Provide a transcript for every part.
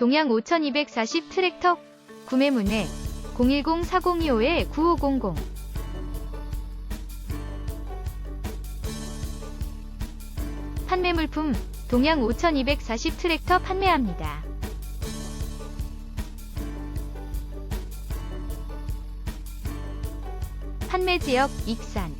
동양 5240 트랙터 구매 문의 010-4025-9500 판매 물품 동양 5240 트랙터 판매합니다. 판매 지역 익산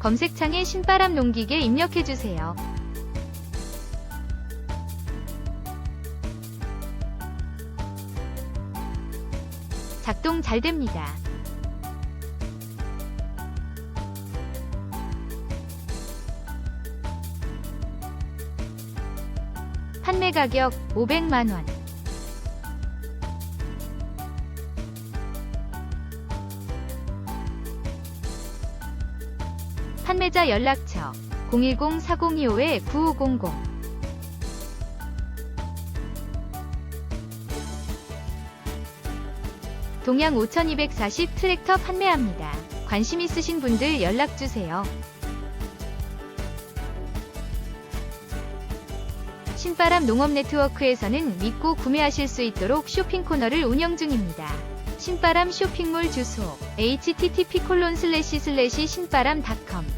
검색창에 신바람 농기계 입력해주세요. 작동 잘 됩니다. 판매 가격 500만원. 판매자 연락처 010-4025-9500 동양 5240 트랙터 판매합니다. 관심 있으신 분들 연락주세요. 신바람 농업 네트워크에서는 믿고 구매하실 수 있도록 쇼핑 코너를 운영 중입니다. 신바람 쇼핑몰 주소 http://신바람.com